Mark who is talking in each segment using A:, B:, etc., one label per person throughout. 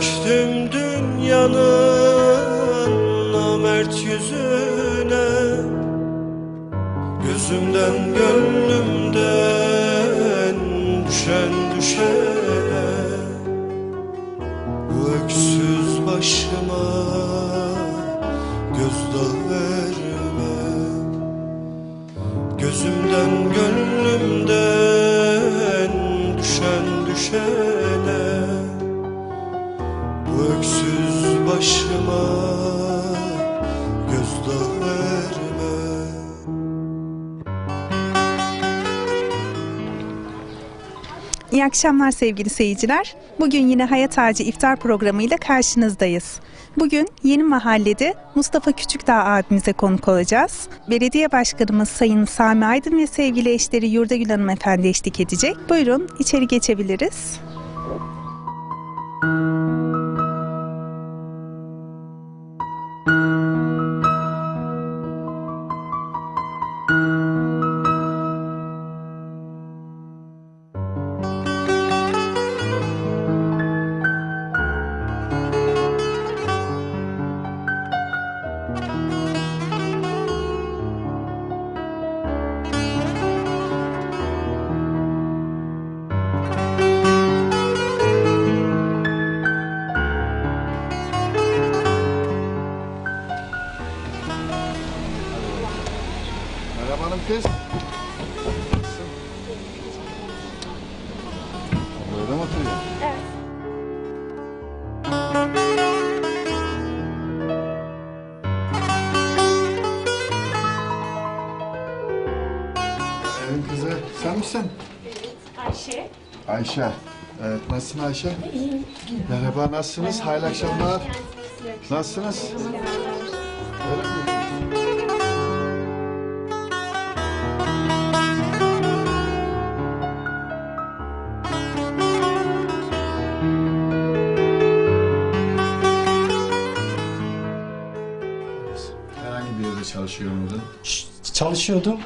A: Diz çöktüm dünyanın Namert yüzüne. Gözümden gönlümden Düşen düşene. Bu öksüz başıma Gözdağı verme Gözümden gönlümden düşen düşene başıma gözdağı verme
B: İyi akşamlar sevgili seyirciler. Bugün yine Hayat Ağacı iftar programıyla karşınızdayız. Bugün Yeni Mahalle'de Mustafa Küçükdağ abimize konuk olacağız. Belediye Başkanımız Sayın Sami Aydın ve sevgili eşleri Yurdagül Hanım Efendi eşlik edecek. Buyurun içeri geçebiliriz.
C: Evet nasılsın Ayşe? Merhaba nasılsınız? Hayırlı akşamlar. Nasılsınız? Öyle mi? Herhangi bir yerde çalışıyor muydun?
D: Ş- Çalışıyordum.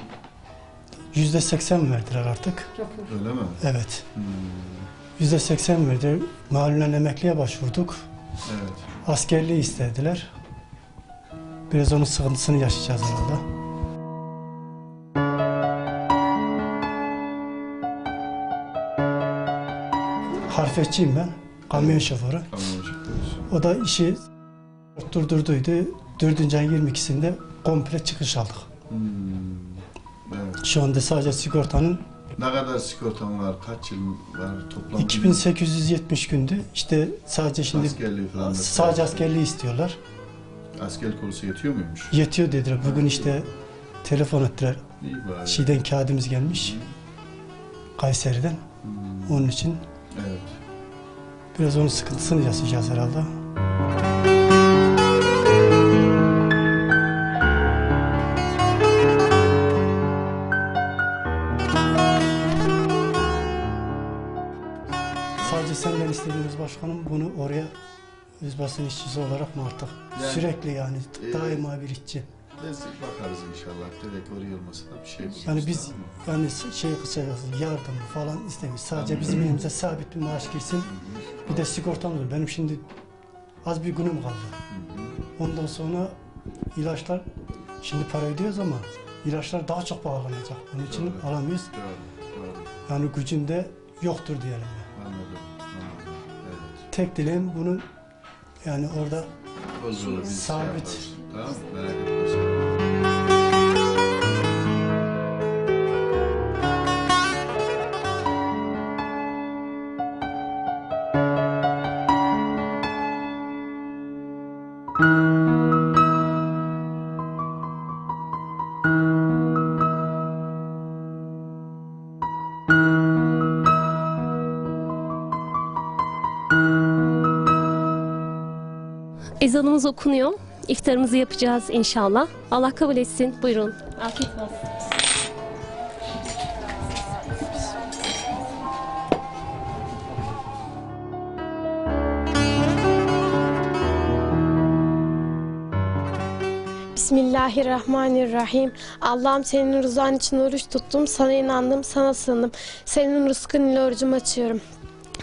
D: Yüzde seksen verdiler artık.
C: Öyle mi?
D: Evet. Yüzde seksen verdiler. Mahallen emekliye başvurduk.
C: Evet.
D: Askerliği istediler. Biraz onun sıkıntısını yaşayacağız herhalde. Harfetçiyim ben. Kamyon şoförü.
C: Çıkıyoruz.
D: O da işi durdurduydu. Dördüncü ayın 22'sinde komple çıkış aldık.
C: Hmm. Evet.
D: Şu anda sadece sigortanın
C: Ne kadar sigortan var? Kaç yıl var toplam?
D: 2870 gündü. İşte sadece şimdi
C: Askerliği falan da.
D: sadece askerliği istiyorlar.
C: Askerlik olsa yetiyor muymuş?
D: Yetiyor dediler. Bugün işte telefon ettiler.
C: İyi bari.
D: Şeyden kağıdımız gelmiş. Kayseri'den. Onun için
C: Evet.
D: biraz onun sıkıntısını yaşayacağız herhalde. Biz basın işçisi olarak mı artık?
C: Yani-
D: Sürekli yani
C: Ee,
D: daima bir işçi.
C: Destek bakarız inşallah. Direkt oraya olmasa da bir şey buluruz.
D: Yani biz yani şey kısacası yardım falan istemiş. Sadece bizim elimize sabit bir maaş girsin. Bir de sigortamız var. Benim şimdi az bir günüm kaldı. Ondan sonra ilaçlar şimdi para ödüyoruz ama ilaçlar daha çok pahalanacak. Onun için
C: Doğru.
D: alamıyoruz.
C: Doğru, doğru.
D: Yani gücünde yoktur diyelim.
C: Anladım, anladım. Evet.
D: Tek dileğim bunun yani orada
C: Bozulur, biz
D: Sabit.
C: Şey yaparız. tamam? Merak etme
E: Ezanımız okunuyor. İftarımızı yapacağız inşallah. Allah kabul etsin. Buyurun. Afiyet olsun.
F: Bismillahirrahmanirrahim. Allah'ım senin rızan için oruç tuttum. Sana inandım, sana sığındım. Senin rızkın ile orucumu açıyorum.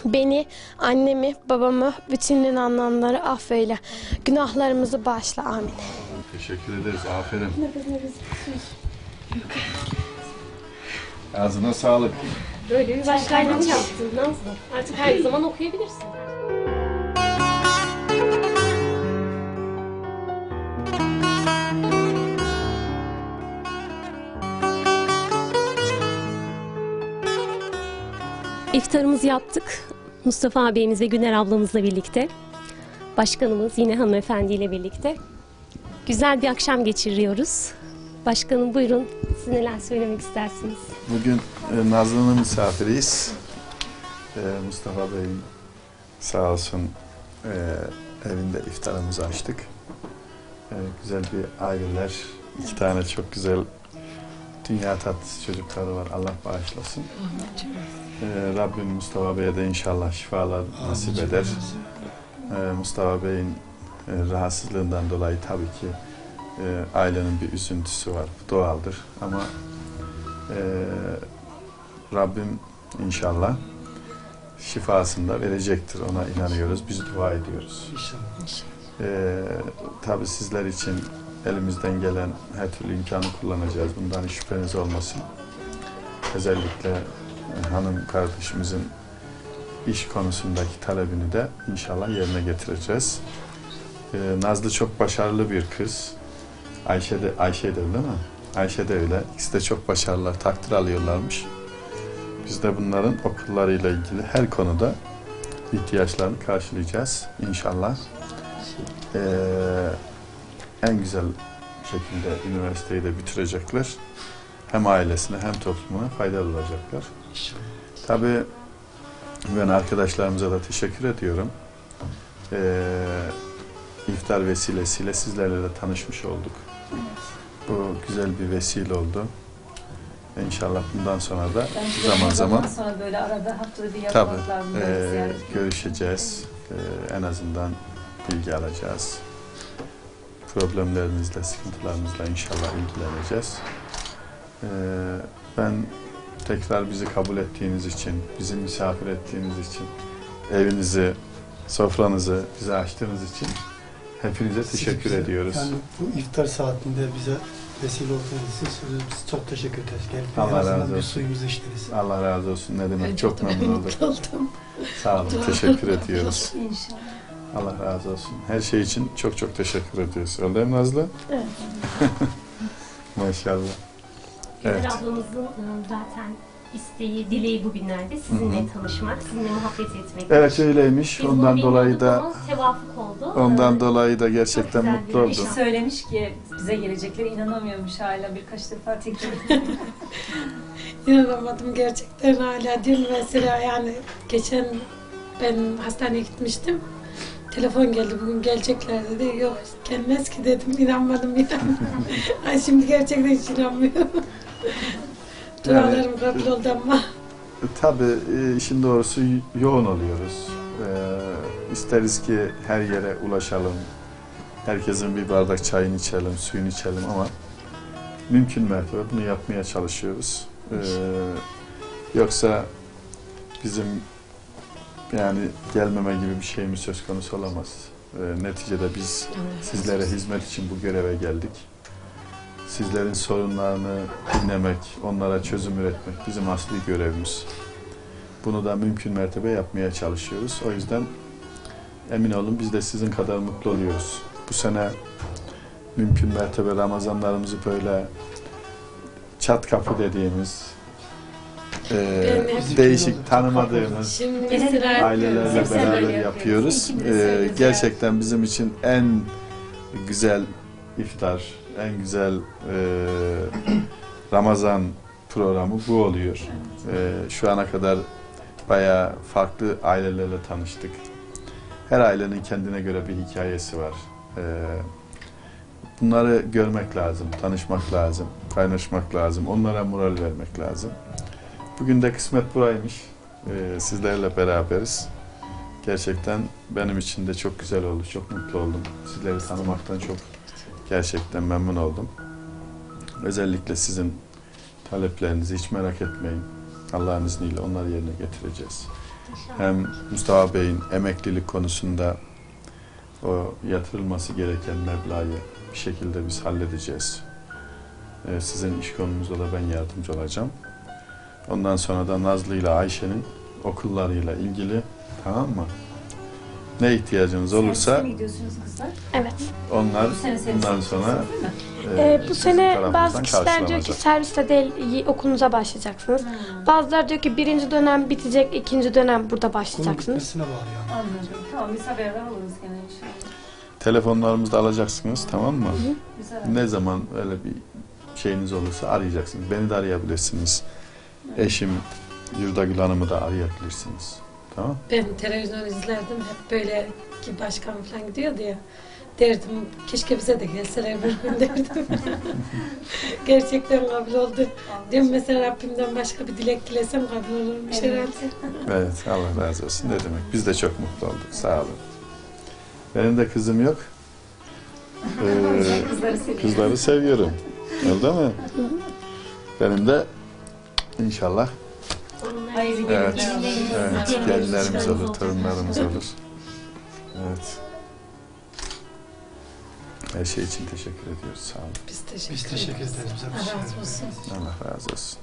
F: Beni, annemi, babamı, bütün inananları affeyle. Günahlarımızı bağışla. Amin.
C: Teşekkür ederiz. Aferin. Ağzına sağlık.
E: Böyle bir başlangıç yaptın Nazlı. Artık her zaman okuyabilirsin. İftarımızı yaptık. Mustafa ağabeyimiz ve Güner ablamızla birlikte. Başkanımız yine hanımefendiyle birlikte. Güzel bir akşam geçiriyoruz. Başkanım buyurun siz neler söylemek istersiniz?
C: Bugün e, Nazlı'nın misafiriyiz. E, Mustafa Bey'in sağ olsun e, evinde iftarımızı açtık. E, güzel bir aileler, iki tane çok güzel dünya tatlısı çocukları var. Allah bağışlasın. E, Rabbim Mustafa Bey'e de inşallah şifalar nasip eder. E, Mustafa Bey'in e, rahatsızlığından dolayı tabii ki e, ailenin bir üzüntüsü var. Bu doğaldır ama e, Rabbim inşallah şifasını da verecektir. Ona inanıyoruz. Biz dua ediyoruz.
D: İnşallah.
C: Ee, tabii sizler için elimizden gelen her türlü imkanı kullanacağız. Bundan hiç şüpheniz olmasın. Özellikle e, hanım kardeşimizin iş konusundaki talebini de inşallah yerine getireceğiz. Ee, Nazlı çok başarılı bir kız. Ayşe de, Ayşe de değil mi? Ayşe de öyle. İkisi de çok başarılılar. Takdir alıyorlarmış. Biz de bunların okullarıyla ilgili her konuda ihtiyaçlarını karşılayacağız inşallah. Ee, en güzel şekilde üniversiteyi de bitirecekler. Hem ailesine hem toplumuna faydalı olacaklar. Tabii ben arkadaşlarımıza da teşekkür ediyorum. Ee, iftar vesilesiyle sizlerle de tanışmış olduk. Bu güzel bir vesile oldu. İnşallah bundan sonra da
G: Bence
C: zaman zaman
G: sonra böyle arada haftada bir
C: Tabii.
G: ziyaret.
C: görüşeceğiz. Ee, en azından bilgi alacağız. Problemlerinizle, sıkıntılarınızla inşallah ilgileneceğiz. Ee, ben tekrar bizi kabul ettiğiniz için, bizi misafir ettiğiniz için, evinizi, sofranızı bize açtığınız için hepinize teşekkür
D: bize,
C: ediyoruz.
D: Yani bu iftar saatinde bize vesile olduğunuz için biz çok teşekkür ederiz. Gelip
C: Allah razı
D: bir
C: olsun.
D: suyumuzu içtiniz.
C: Allah razı olsun. Ne demek? Çok memnun olduk. Sağ olun. Teşekkür ediyoruz.
G: İnşallah.
C: Allah razı olsun. Her şey için çok çok teşekkür ediyoruz. Öyle mi Nazlı?
F: Evet.
C: Maşallah. Evet.
E: ablamızın e, zaten isteği, dileği bugünlerde sizinle tanışmak, sizinle muhabbet etmek.
C: Evet öyleymiş.
E: Biz
C: Ondan dolayı da
E: tevafuk oldu.
C: ondan
E: Ee,
C: dolayı da gerçekten
E: güzel
C: mutlu oldum.
G: Eşi söylemiş ki bize gelecekleri inanamıyormuş hala birkaç defa tekrar
H: İnanamadım gerçekten hala dün mesela yani geçen ben hastaneye gitmiştim. Telefon geldi bugün gelecekler dedi. Yok gelmez ki dedim inanmadım inanmadım. Ay şimdi gerçekten hiç inanmıyorum. Dualarım kabul oldu ama.
C: Tabii e, işin doğrusu yoğun oluyoruz. Ee, isteriz ki her yere ulaşalım. Herkesin bir bardak çayını içelim, suyunu içelim ama mümkün mertebe bunu yapmaya çalışıyoruz. Ee, yoksa bizim yani gelmeme gibi bir şeyimiz söz konusu olamaz. Ee, neticede biz sizlere hizmet için bu göreve geldik. Sizlerin sorunlarını dinlemek, onlara çözüm üretmek bizim asli görevimiz. Bunu da mümkün mertebe yapmaya çalışıyoruz. O yüzden emin olun biz de sizin kadar mutlu oluyoruz. Bu sene mümkün mertebe Ramazanlarımızı böyle çat kapı dediğimiz, e, değişik tanımadığımız
H: Şimdi mesela
C: ailelerle beraber yapıyoruz. Ee, gerçekten bizim için en güzel iftar, en güzel e, Ramazan programı bu oluyor. Ee, şu ana kadar bayağı farklı ailelerle tanıştık. Her ailenin kendine göre bir hikayesi var. Ee, bunları görmek lazım, tanışmak lazım, kaynaşmak lazım, onlara moral vermek lazım. Bugün de kısmet buraymış. Ee, sizlerle beraberiz. Gerçekten benim için de çok güzel oldu, çok mutlu oldum. Sizleri tanımaktan çok Gerçekten memnun oldum. Özellikle sizin taleplerinizi hiç merak etmeyin. Allah'ın izniyle onları yerine getireceğiz. Hem Mustafa Bey'in emeklilik konusunda o yatırılması gereken meblağı bir şekilde biz halledeceğiz. Ee, sizin iş konunuzda da ben yardımcı olacağım. Ondan sonra da Nazlı ile Ayşe'nin okullarıyla ilgili tamam mı? Ne ihtiyacınız olursa
G: Servise mi gidiyorsunuz kızlar?
F: Evet.
C: onlar
G: Bu sene servise
C: bundan
G: gideceksiniz,
C: sonra
G: değil mi?
C: e,
F: Ee, bu sene
C: tarafımızdan
F: bazı kişiler diyor ki
C: karşılanacak.
F: serviste değil y- okulunuza başlayacaksınız. Bazıları diyor ki birinci dönem bitecek, ikinci dönem burada
D: Okulun
F: başlayacaksınız.
D: bitmesine bağlı yani.
G: Anladım. Tamam biz haberdar oluruz gene inşallah.
C: Telefonlarımızı da alacaksınız tamam mı?
G: Biz haber-
C: Ne zaman öyle bir şeyiniz olursa arayacaksınız. Beni de arayabilirsiniz. Eşim Yurdagül Hanım'ı da arayabilirsiniz. Tamam?
H: Ben televizyon izlerdim hep böyle ki başkan falan gidiyordu ya. Derdim keşke bize de gelseler bir gün derdim. Gerçekten kabul oldu. Diyorum mesela Rabbimden başka bir dilek dilesem kabul olurmuş
G: Evet.
H: herhalde.
C: Evet Allah razı olsun. Ne demek? Biz de çok mutlu olduk. Sağ olun. Benim de kızım yok. Ee,
G: Kızları seviyorum.
C: kızları seviyorum. Öyle mi? Benim de inşallah
G: Hayırlı
C: Evet. evet, gelinlerimiz olur, torunlarımız olur. Evet. Her şey için teşekkür ediyoruz. Sağ olun.
H: Biz teşekkür,
D: Biz teşekkür ederiz.
H: Allah razı olsun.
C: Allah razı olsun.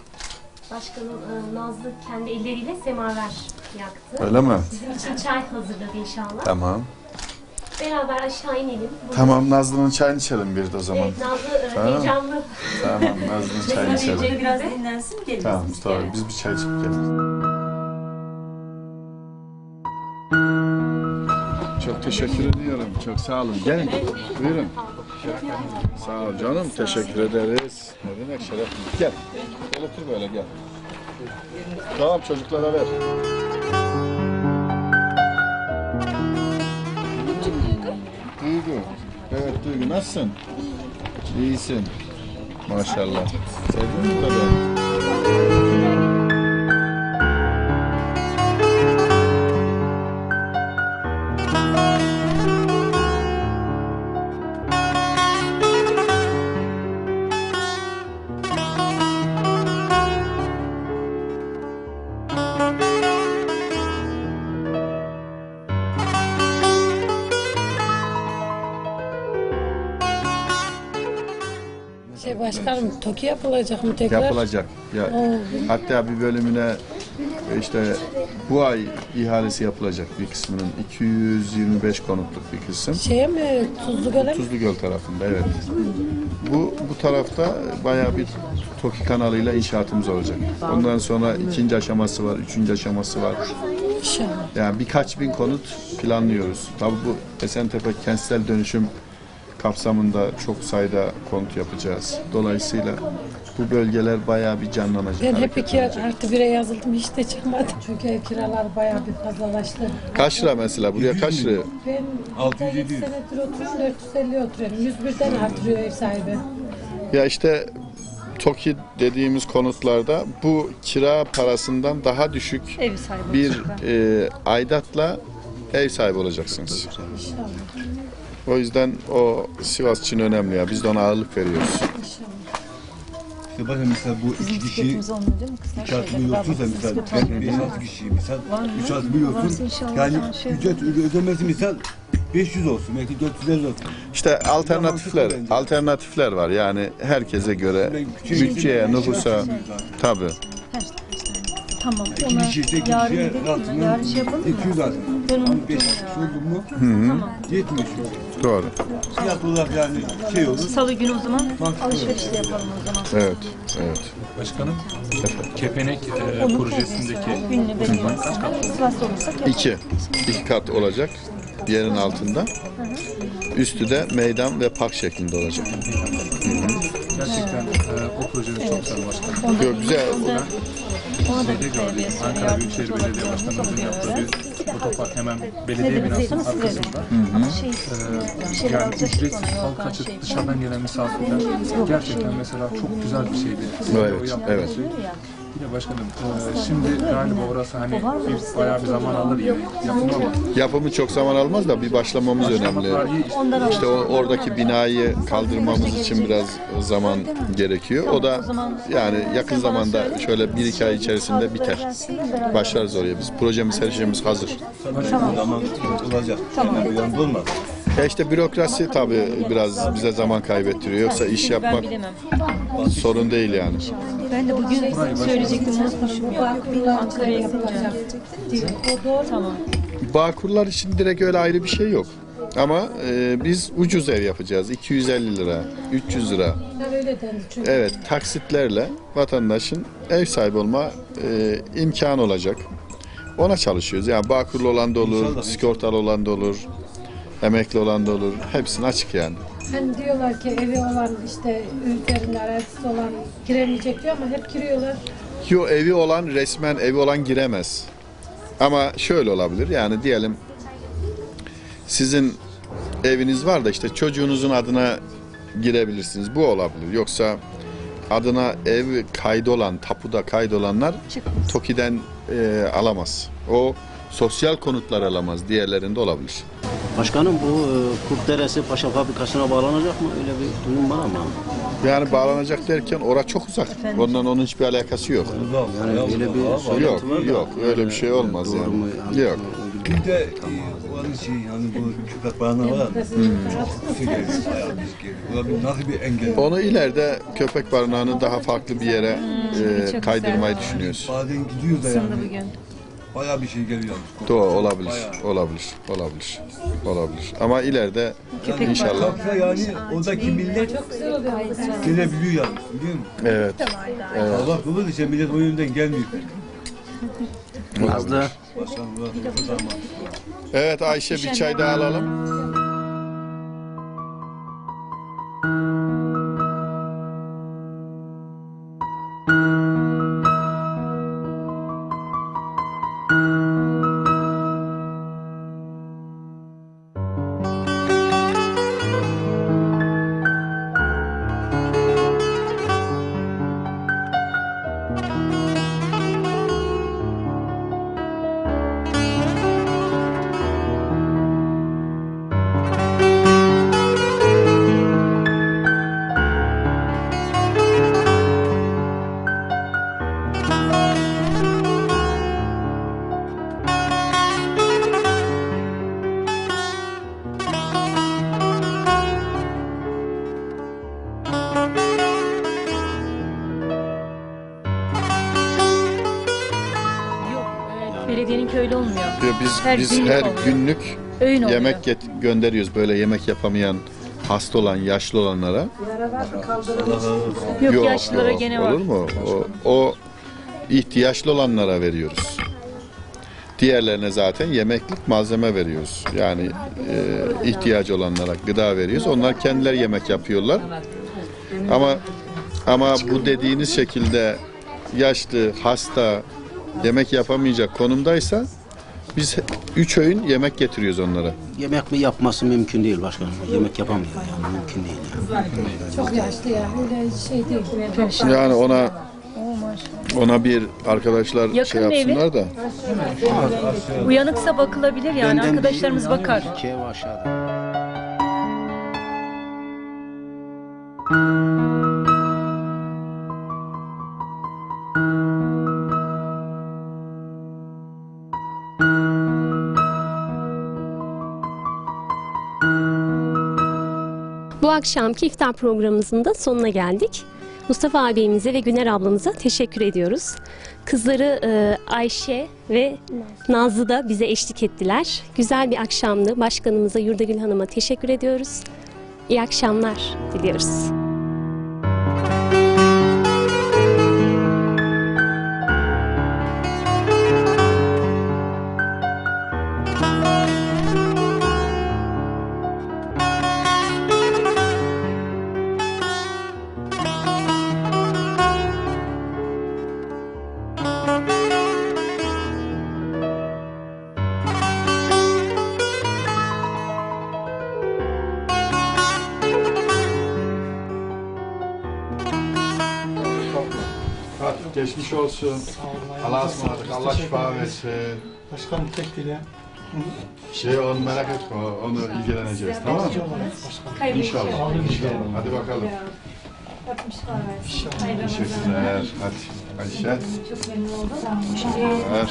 E: Başkanım e, Nazlı kendi elleriyle semaver yaktı.
C: Öyle mi?
E: Bizim için çay hazırladı inşallah.
C: Tamam.
E: Beraber aşağı inelim. Burada-
C: Tamam Nazlı'nın çayını içelim bir de o zaman.
E: Evet Nazlı
C: Tamam.
E: heyecanlı.
C: Tamam Nazlı'nın çayını içelim.
G: Biraz dinlensin geliriz.
C: Tamam Mustafa
G: gene.
C: biz bir çay içip geliriz. Çok teşekkür ediyorum. Çok sağ olun. Gelin. Buyurun. Sağ ol canım. Teşekkür ederiz. Ne demek şeref. Gel. Gel otur böyle gel. Tamam çocuklara ver. Duygu. Evet Duygu nasılsın? İyisin. Maşallah. Sevdin mi kadar?
H: Şey başkanım TOKİ yapılacak mı tekrar?
C: Yapılacak. Ya, hatta bir bölümüne işte bu ay ihalesi yapılacak bir kısmının 225 konutluk bir kısım.
H: şeye mi Tuzlu Göl'e mi?
C: Tuzlugöl tarafında evet. Bu bu tarafta bayağı bir TOKİ kanalıyla inşaatımız olacak. Ondan sonra ikinci aşaması var, üçüncü aşaması var.
H: İnşallah.
C: Yani birkaç bin konut planlıyoruz. Tabii bu Esentepe kentsel dönüşüm kapsamında çok sayıda konut yapacağız. Dolayısıyla bu bölgeler bayağı bir canlanacak.
H: Ben hep iki artı bire yazıldım hiç de çıkmadım. Çünkü ev kiralar bayağı bir fazlalaştı.
C: Kaç lira mesela? Buraya kaç lira?
H: Ben 607 senedir oturuyorum 450 oturuyorum. 101'den artırıyor ev sahibi.
C: Ya işte TOKİ dediğimiz konutlarda bu kira parasından daha düşük bir e, aidatla ev sahibi olacaksınız.
H: İnşallah.
C: O yüzden o Sivas için önemli ya. Biz de ona ağırlık veriyoruz.
I: İşte bakın mesela bu iki kişi üç artı bir yoksunsa misal ben beş altı kişiyim misal üç artı bir yoksun yani ücret öde- ödemesi misal 500 olsun belki 450 olsun.
C: İşte alternatifler, alternatifler var. Yani herkese göre bütçeye, nüfusa tabii.
J: Tamam.
I: İki
J: Ona
I: kişi ise iki
J: yarın
I: kişiye
J: gidelim mi? Yarın şey yapalım mı?
I: 200 lazım.
J: Ben unuttum
I: 5
J: ya.
I: kişi oldu mu
J: Tamam.
I: 70
C: Doğru.
I: olarak yani şey olur.
J: Salı günü o zaman alışveriş de yapalım o zaman.
C: Evet, evet.
K: Başkanım, Kepenek e, projesindeki
J: Ünlü belediyemiz. Sivas'ta olursak yapalım.
C: İki. iki kat olacak yerin altında. Üstü de meydan ve park şeklinde olacak.
K: gerçekten e, çok güzel başkanım.
J: Onda
C: Yok, güzel.
J: Onda, ona da
K: Şeyde gördüm, Ankara Büyükşehir. Belediye Başkanımızın yaptığı bir otopark hemen belediye binasının arkasında.
J: Ama şey,
K: E,
J: şeyler
K: yani ücretsiz
J: sonra
K: halka açık
J: şey.
K: dışarıdan gelen misafirler gerçekten mesela çok güzel bir şeydi.
C: Evet, evet.
K: Yine başkanım, e, şimdi galiba orası hani bir, bayağı bir zaman alır yap- yapım ama
C: Yapımı çok zaman almaz da bir başlamamız önemli. İşte o, oradaki binayı kaldırmamız için biraz zaman gerekiyor. O da yani yakın zamanda şöyle bir iki ay içerisinde biter. Başlarız oraya biz. Projemiz her şeyimiz hazır.
I: Zaman olacak. Tamam. Yani olmaz.
C: Ya işte bürokrasi tabii biraz bize zaman kaybettiriyor. Yoksa iş yapmak sorun değil yani.
J: Ben de bugün söyleyecektim unutmuşum ya. Ankara'ya gideceğim. Tamam.
C: Bağkurlar için direkt öyle ayrı bir şey yok. Ama e, biz ucuz ev yapacağız. 250 lira, 300 lira.
H: Öyle dendi çünkü.
C: Evet, taksitlerle vatandaşın ev sahibi olma e, imkanı olacak. Ona çalışıyoruz. Yani Bağkurlu olan da olur, sigortalı olan da olur, emekli olan da olur. Hepsini açık yani.
H: Hani diyorlar ki evi olan işte ülkenin arazisi olan giremeyecek diyor ama hep giriyorlar.
C: Yo evi olan resmen evi olan giremez. Ama şöyle olabilir yani diyelim sizin eviniz var da işte çocuğunuzun adına girebilirsiniz. Bu olabilir. Yoksa adına ev kaydolan, tapuda kaydolanlar TOKİ'den e, alamaz. O sosyal konutlar alamaz. Diğerlerinde olabilir.
L: Başkanım bu e, Kurtderesi Paşa Fabrikası'na bağlanacak mı? Öyle bir durum var ama.
C: Yani bağlanacak derken ora çok uzak. Ondan onun hiçbir alakası yok.
L: Yani öyle bir
C: Yok,
L: söylenti var da.
C: yok. Öyle bir şey olmaz
L: Doğru mu?
C: yani. Yok.
I: Bir de e, onun şey yani bu köpek bağına var. Su geliyor, bayağı biz geliyor. Ulan bir nasıl bir engel?
C: Onu ileride köpek barınağını daha farklı bir yere e, kaydırmayı düşünüyoruz.
I: Bazen gidiyor da yani. Bayağı bir şey geliyor.
C: Doğru olabilir,
I: Bayağı.
C: olabilir, olabilir, olabilir. Ama ileride
J: Köpek
C: inşallah.
I: Kalksa yani oradaki millet
H: Çok güzel oluyor.
I: gelebiliyor yani. Biliyor musun?
C: Evet.
I: Allah kılır işte millet o yönden gelmiyor. Tamam.
C: Evet Ayşe bir çay daha alalım.
J: Belediyenin öyle olmuyor.
C: Biz
J: Her
C: biz
J: günlük
C: her
J: oluyor.
C: günlük
J: Öğün oluyor.
C: yemek get- gönderiyoruz böyle yemek yapamayan hasta olan yaşlı olanlara.
J: Yok, yaşlılara gene var.
C: Olur mu? O, o ihtiyaçlı olanlara veriyoruz. Diğerlerine zaten yemeklik malzeme veriyoruz. Yani e, ihtiyacı olanlara gıda veriyoruz. Onlar kendileri yemek yapıyorlar. Ama ama bu dediğiniz şekilde yaşlı, hasta, yemek yapamayacak konumdaysa biz üç öğün yemek getiriyoruz onlara.
L: Yemek mi yapması mümkün değil başkanım. Yemek yapamıyor yani mümkün değil yani.
H: Çok yaşlı ya. Öyle şey değil.
C: Yani ona ona bir arkadaşlar
J: Yakın
C: şey
J: mı evi?
C: yapsınlar da.
J: Uyanıksa bakılabilir yani
L: Benden
J: arkadaşlarımız
L: yani
J: bakar.
L: iki ev aşağıda.
E: Akşamki iftar programımızın da sonuna geldik. Mustafa abimize ve Güner ablamıza teşekkür ediyoruz. Kızları e, Ayşe ve Nazlı da bize eşlik ettiler. Güzel bir akşamdı. Başkanımıza Yurdagül Hanım'a teşekkür ediyoruz. İyi akşamlar diliyoruz.
C: Rıfat geçmiş olsun. Allah'a ısmarladık. Allah şifa versin.
D: Başkanım tek dile.
C: Şey onu merak etme. Onu ilgileneceğiz. Tamam mı? İnşallah.
G: inşallah.
C: Hadi bakalım. Teşekkürler. Hadi. Ayşe.
G: Çok memnun oldum.
C: Teşekkürler.